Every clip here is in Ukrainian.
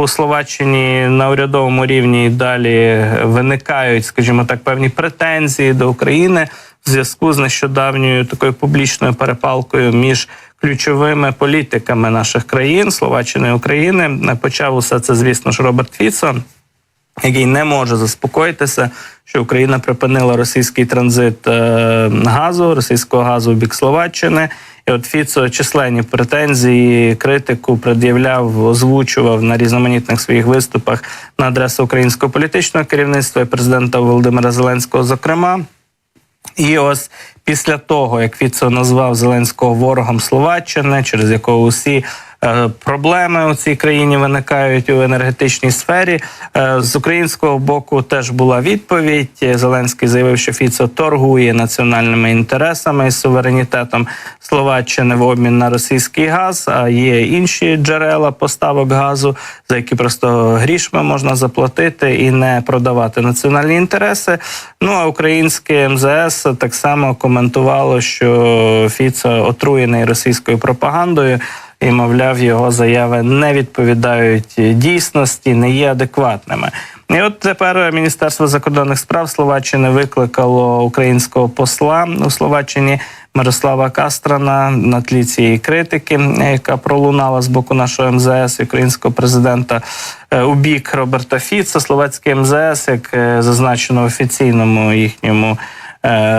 у Словаччині на урядовому рівні далі виникають, скажімо так, певні претензії до України в зв'язку з нещодавньою такою публічною перепалкою між ключовими політиками наших країн Словаччини і України. Почав усе це, звісно ж, Роберт Фіцо який не може заспокоїтися, що Україна припинила російський транзит е, газу, російського газу в бік Словаччини. І от Фіцо численні претензії, критику пред'являв, озвучував на різноманітних своїх виступах на адресу українського політичного керівництва і президента Володимира Зеленського, зокрема. І ось після того, як Фіцо назвав Зеленського ворогом Словаччини, через якого усі проблеми у цій країні виникають у енергетичній сфері, е, з українського боку теж була відповідь. Зеленський заявив, що Фіцо торгує національними інтересами і суверенітетом Словаччини в обмін на російський газ. А є інші джерела поставок газу, за які просто грішми можна заплатити і не продавати національні інтереси. Ну а українське МЗС так само коментувало, що Фіцо отруєний російською пропагандою. І, мовляв, його заяви не відповідають дійсності, не є адекватними. І от тепер Міністерство закордонних справ Словаччини викликало українського посла у Словаччині Мирослава Кастрана на тлі цієї критики, яка пролунала з боку нашого МЗС і українського президента е, у бік Роберта Фіца. Словацький МЗС, як е, зазначено в офіційному їхньому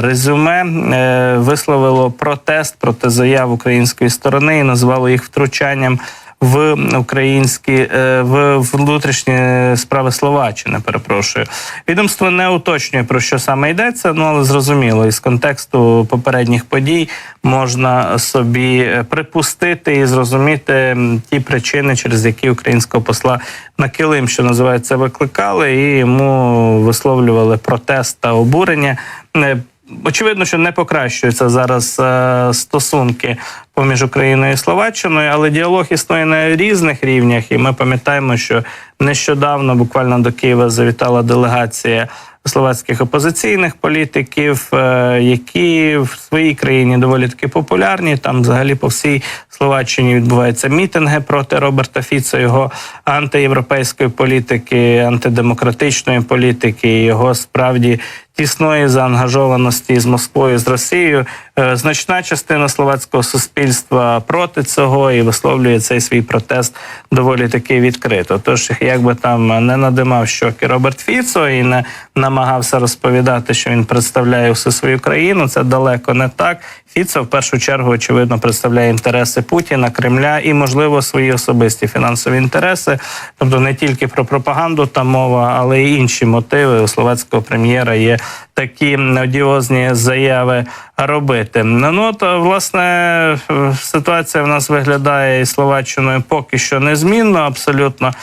резюме, е, висловило протест проти заяв української сторони і назвало їх втручанням в українські е, в внутрішні справи Словаччини. Перепрошую, відомство не уточнює про що саме йдеться. Ну але зрозуміло, із контексту попередніх подій можна собі е, припустити і зрозуміти ті причини, через які українського посла на килим, що називається, викликали, і йому висловлювали протест та обурення. Очевидно, що не покращуються зараз е, стосунки поміж Україною і Словаччиною, але діалог існує на різних рівнях, і ми пам'ятаємо, що нещодавно буквально до Києва завітала делегація словацьких опозиційних політиків, е, які в своїй країні доволі таки популярні. Там, взагалі, по всій Словаччині відбуваються мітинги проти Роберта Фіца, його антиєвропейської політики, антидемократичної політики, його справді тісної заангажованості з Москвою з Росією. Е, Значна частина словацького суспільства проти цього і висловлює цей свій протест доволі таки відкрито. Тож, як би там не надимав щоки Роберт Фіцо і не намагався розповідати, що він представляє всю свою країну, це далеко не так. Фіцо в першу чергу очевидно представляє інтереси Путіна, Кремля і, можливо, свої особисті фінансові інтереси. Тобто не тільки про пропаганду та мова, але й інші мотиви у словацького прем'єра є такі одіозні заяви робити. Ну то власне ситуація в нас виглядає із Словаччиною поки що незмінно, абсолютно